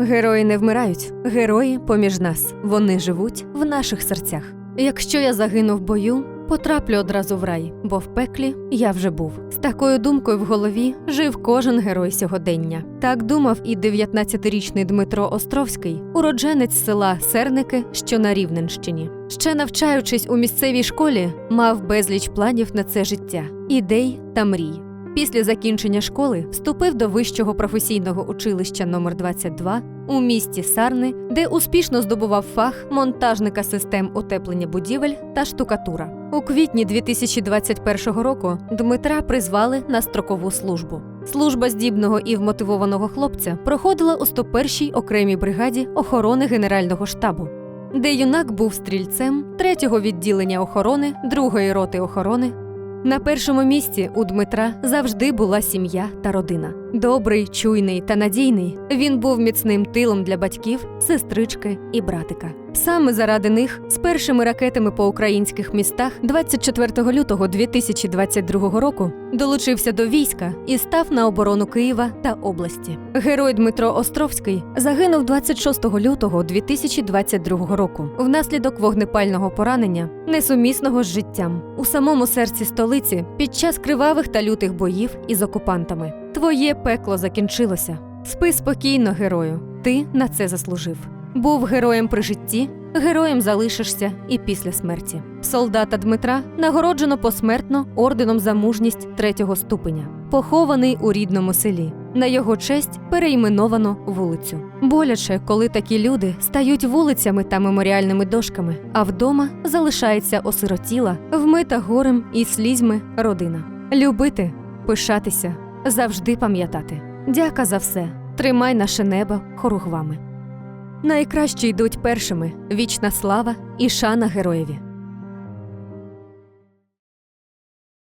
Герої не вмирають, герої поміж нас. Вони живуть в наших серцях. Якщо я загину в бою, потраплю одразу в рай, бо в пеклі я вже був. З такою думкою в голові жив кожен герой сьогодення. Так думав і 19-річний Дмитро Островський, уродженець села Серники, що на Рівненщині. Ще навчаючись у місцевій школі, мав безліч планів на це життя, ідей та мрій. Після закінчення школи вступив до вищого професійного училища номер 22 у місті Сарни, де успішно здобував фах монтажника систем утеплення будівель та штукатура. У квітні 2021 року Дмитра призвали на строкову службу. Служба здібного і вмотивованого хлопця проходила у 101-й окремій бригаді охорони Генерального штабу, де юнак був стрільцем 3-го відділення охорони 2-ї роти охорони на першому місці у Дмитра завжди була сім'я та родина. Добрий, чуйний та надійний. Він був міцним тилом для батьків, сестрички і братика. Саме заради них з першими ракетами по українських містах 24 лютого 2022 року долучився до війська і став на оборону Києва та області. Герой Дмитро Островський загинув 26 лютого 2022 року внаслідок вогнепального поранення, несумісного з життям у самому серці столиці під час кривавих та лютих боїв із окупантами. Твоє пекло закінчилося. Спи спокійно, герою. Ти на це заслужив. Був героєм при житті, героєм залишишся і після смерті. Солдата Дмитра нагороджено посмертно орденом за мужність третього ступеня, похований у рідному селі. На його честь перейменовано вулицю. Боляче, коли такі люди стають вулицями та меморіальними дошками, а вдома залишається осиротіла, вмита горем і слізьми родина. Любити, пишатися, завжди пам'ятати. Дяка за все. Тримай наше небо хоругвами. Найкращі йдуть першими вічна слава і шана героєві.